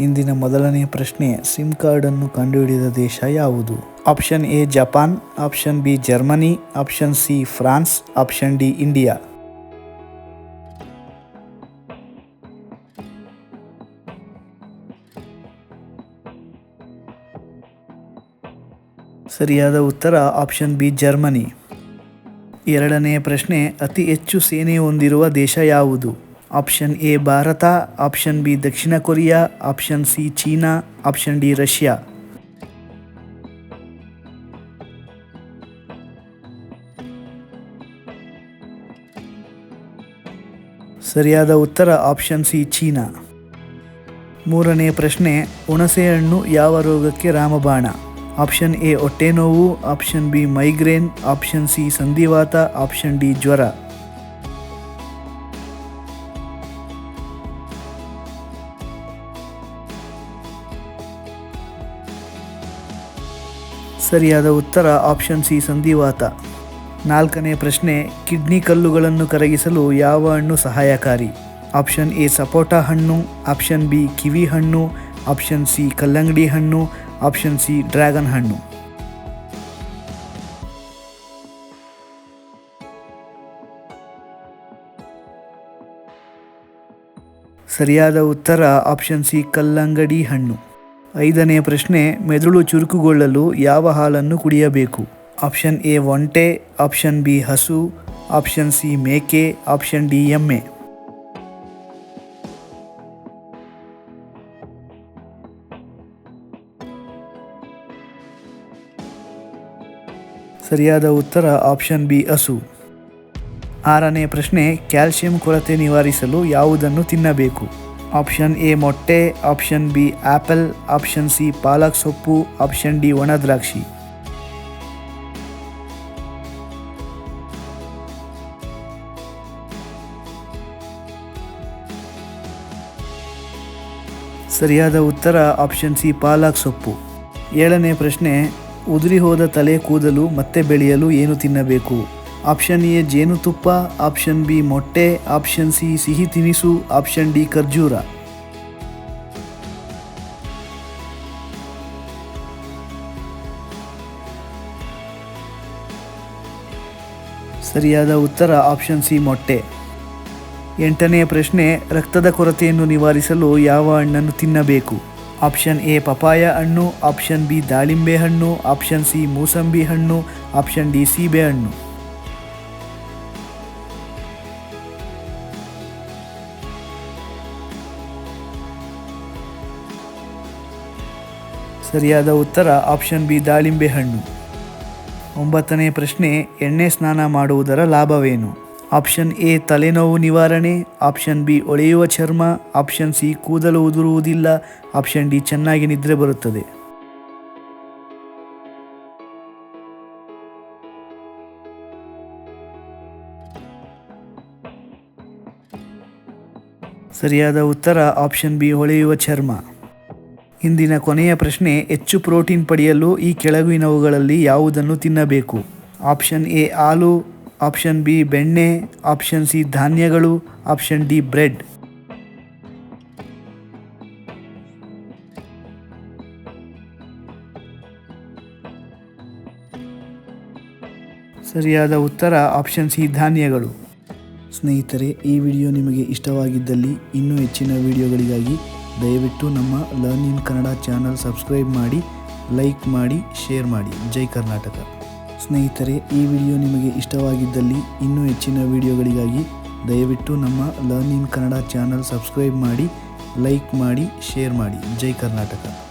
ಇಂದಿನ ಮೊದಲನೇ ಪ್ರಶ್ನೆ, ಸಿಮ್ ಕಾರ್ಡ್ ಅನ್ನು ಕಂಡುಹಿಡಿದ ದೇಶ ಯಾವುದು? Option A, Japan, option B, Germany, option C, France, option D, India. ಸರಿಯಾದ ಉತ್ತರ, ಆಪ್ಷನ್ ಬಿ, ಜರ್ಮನಿ. ಎರಡನೆಯ ಪ್ರಶ್ನೆ, ಅತಿ ಹೆಚ್ಚು ಸೇನೆ ಹೊಂದಿರುವ ದೇಶ ಯಾವುದು? Option A Bharat option B Dakshina Korea option C China option D Russia ಸರಿಯಾದ ಉತ್ತರ ಆಪ್ಷನ್ ಸಿ ಚೀನಾ ಮೂರನೇ ಪ್ರಶ್ನೆ, ಹುಣಸೆಹಣ್ಣು ಯಾವ ರೋಗಕ್ಕೆ ರಾಮಬಾಣ? ಆಪ್ಷನ್ ಎ ಹೊಟ್ಟೆ ನೋವು. Option B migraine option C ಸಂಧಿವಾತ. ಆಪ್ಷನ್ ಡಿ ಜ್ವರ. ಸರಿಯಾದ ಉತ್ತರ ಆಪ್ಷನ್ ಸಿ ಸಂಧಿವಾತ. ನಾಲ್ಕನೇ ಪ್ರಶ್ನೆ, ಕಿಡ್ನಿ ಕಲ್ಲುಗಳನ್ನು ಕರಗಿಸಲು ಯಾವ ಹಣ್ಣು ಸಹಾಯಕಾರಿ? ಆಪ್ಷನ್ ಎ ಸಪೋಟ ಹಣ್ಣು, ಆಪ್ಷನ್ ಬಿ ಕಿವಿ ಹಣ್ಣು, ಆಪ್ಷನ್ ಸಿ ಕಲ್ಲಂಗಡಿ ಹಣ್ಣು, ಆಪ್ಷನ್ ಸಿ ಡ್ರ್ಯಾಗನ್ ಹಣ್ಣು. ಸರಿಯಾದ ಉತ್ತರ ಆಪ್ಷನ್ ಸಿ ಕಲ್ಲಂಗಡಿ ಹಣ್ಣು. ಐದನೇ ಪ್ರಶ್ನೆ, ಮೆದುಳು ಚುರುಕುಗೊಳ್ಳಲು ಯಾವ ಹಾಲನ್ನು ಕುಡಿಯಬೇಕು? ಆಪ್ಷನ್ ಎ, ಒಂಟೆ, ಆಪ್ಷನ್ ಬಿ, ಹಸು, ಆಪ್ಷನ್ ಸಿ, ಮೇಕೆ, ಆಪ್ಷನ್ ಡಿ, ಎಮ್ಮೆ. ಸರಿಯಾದ ಉತ್ತರ, ಆಪ್ಷನ್ ಬಿ, ಹಸು. ಆರನೇ ಪ್ರಶ್ನೆ, ಕ್ಯಾಲ್ಸಿಯಂ ಕೊರತೆ ನಿವಾರಿಸಲು ಯಾವುದನ್ನು ತಿನ್ನಬೇಕು? ಆಪ್ಷನ್ ಎ ಮೊಟ್ಟೆ. Option B apple option C ಪಾಲಕ್ ಸೊಪ್ಪು. ಆಪ್ಷನ್ ಡಿ ಒಣ ದ್ರಾಕ್ಷಿ. ಸರಿಯಾದ ಉತ್ತರ ಆಪ್ಷನ್ ಸಿ ಪಾಲಕ್ ಸೊಪ್ಪು. ಏಳನೇ ಪ್ರಶ್ನೆ, ಉದುರಿ ಹೋದ ತಲೆ ಕೂದಲು ಮತ್ತೆ ಬೆಳೆಯಲು ಏನು ತಿನ್ನಬೇಕು? ಆಪ್ಷನ್ ಎ ಜೇನುತುಪ್ಪ ಆಪ್ಷನ್ ಬಿ ಮೊಟ್ಟೆ, ಆಪ್ಷನ್ ಸಿ ಸಿಹಿ ತಿನಿಸು, ಆಪ್ಷನ್ ಡಿ ಖರ್ಜೂರ. ಸರಿಯಾದ ಉತ್ತರ ಆಪ್ಷನ್ ಸಿ ಮೊಟ್ಟೆ. ಎಂಟನೆಯ ಪ್ರಶ್ನೆ, ರಕ್ತದ ಕೊರತೆಯನ್ನು ನಿವಾರಿಸಲು ಯಾವ ಹಣ್ಣನ್ನು ತಿನ್ನಬೇಕು? ಆಪ್ಷನ್ ಎ ಪಪಾಯ ಹಣ್ಣು, ಆಪ್ಷನ್ ಬಿ ದಾಳಿಂಬೆ ಹಣ್ಣು, ಆಪ್ಷನ್ ಸಿ ಮೂಸಂಬಿ ಹಣ್ಣು, ಆಪ್ಷನ್ ಡಿ ಸೀಬೆ ಹಣ್ಣು. ಸರಿಯಾದ ಉತ್ತರ ಆಪ್ಷನ್ ಬಿ ದಾಳಿಂಬೆ ಹಣ್ಣು. ಒಂಬತ್ತನೇ ಪ್ರಶ್ನೆ, ಎಣ್ಣೆ ಸ್ನಾನ ಮಾಡುವುದರ ಲಾಭವೇನು? ಆಪ್ಷನ್ ಎ, ತಲೆನೋವು ನಿವಾರಣೆ. ಆಪ್ಷನ್ ಬಿ, ಒಳೆಯುವ ಚರ್ಮ. ಆಪ್ಷನ್ ಸಿ, ಕೂದಲು ಉದುರುವುದಿಲ್ಲ. ಆಪ್ಷನ್ ಡಿ, ಚೆನ್ನಾಗಿ ನಿದ್ರೆ ಬರುತ್ತದೆ. ಸರಿಯಾದ ಉತ್ತರ ಆಪ್ಷನ್ ಬಿ ಹೊಳೆಯುವ ಚರ್ಮ. ಇಂದಿನ ಕೊನೆಯ ಪ್ರಶ್ನೆ, ಹೆಚ್ಚು ಪ್ರೋಟೀನ್ ಪಡೆಯಲು ಈ ಕೆಳಗಿನವುಗಳಲ್ಲಿ ಯಾವುದನ್ನು ತಿನ್ನಬೇಕು? ಆಪ್ಷನ್ ಎ, ಹಾಲು, ಆಪ್ಷನ್ ಬಿ, ಬೆಣ್ಣೆ, ಆಪ್ಷನ್ ಸಿ, ಧಾನ್ಯಗಳು, ಆಪ್ಷನ್ ಡಿ, ಬ್ರೆಡ್. ಸರಿಯಾದ ಉತ್ತರ, ಆಪ್ಷನ್ ಸಿ, ಧಾನ್ಯಗಳು. ಸ್ನೇಹಿತರೆ, ಈ ವಿಡಿಯೋ ನಿಮಗೆ ಇಷ್ಟವಾಗಿದ್ದಲ್ಲಿ ಇನ್ನೂ ಹೆಚ್ಚಿನ ವಿಡಿಯೋಗಳಿಗಾಗಿ ದಯವಿಟ್ಟು ನಮ್ಮ learn in Kannada channel subscribe ಮಾಡಿ, ಲೈಕ್ ಮಾಡಿ, ಶೇರ್ ಮಾಡಿ. ಜೈ ಕರ್ನಾಟಕ. ಸ್ನೇಹಿತರೆ, ಈ ವಿಡಿಯೋ ನಿಮಗೆ ಇಷ್ಟವಾಗಿದ್ದಲ್ಲಿ ಇನ್ನೂ ಹೆಚ್ಚಿನ ವಿಡಿಯೋಗಳಿಗಾಗಿ ದಯವಿಟ್ಟು ನಮ್ಮ learn in Kannada channel subscribe ಮಾಡಿ, ಲೈಕ್ ಮಾಡಿ, ಶೇರ್ ಮಾಡಿ. ಜೈ ಕರ್ನಾಟಕ.